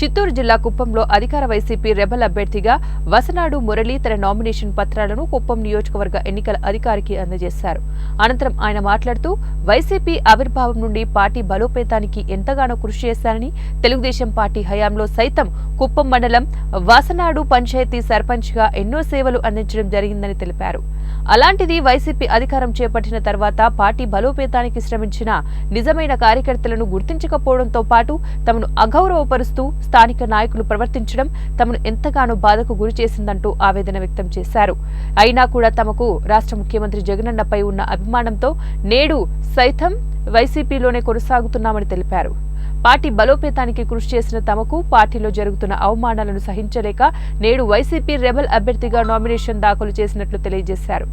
చిత్తూరు జిల్లా కుప్పంలో అధికార వైసీపీ రెబల్ అభ్యర్థిగా వసనాడు మురళి తన నామినేషన్ పత్రాలను కుప్పం నియోజకవర్గ ఎన్నికల అధికారికి అందజేశారు. అనంతరం ఆయన మాట్లాడుతూ వైసీపీ ఆవిర్భావం నుండి పార్టీ బలోపేతానికి ఎంతగానో కృషి చేశారని తెలుగుదేశం పార్టీ హయాంలో సైతం కుప్పం మండలం వాసనాడు పంచాయతీ సర్పంచ్గా ఎన్నో సేవలు అందించడం జరిగిందని తెలిపారు. అలాంటిది వైసీపీ అధికారం చేపట్టిన తర్వాత పార్టీ బలోపేతానికి శ్రమించిన నిజమైన కార్యకర్తలను గుర్తించకపోవడంతో పాటు తమను అగౌరవపరుస్తూ స్థానిక నాయకులు ప్రవర్తించడం తమను ఎంతగానో బాధకు గురి చేసిందంటూ ఆవేదన వ్యక్తం చేశారు. అయినా కూడా తమకు రాష్ట్ర ముఖ్యమంత్రి జగనన్నపై ఉన్న అభిమానంతో నేడు సైతం వైసీపీలోనే కొనసాగుతున్నామని తెలిపారు. పార్టీ బలోపేతానికి కృషి చేసిన తమకు పార్టీలో జరుగుతున్న అవమానాలను సహించలేక నేడు వైసీపీ రెబల్ అభ్యర్థిగా నామినేషన్ దాఖలు చేసినట్లు తెలియజేశారు.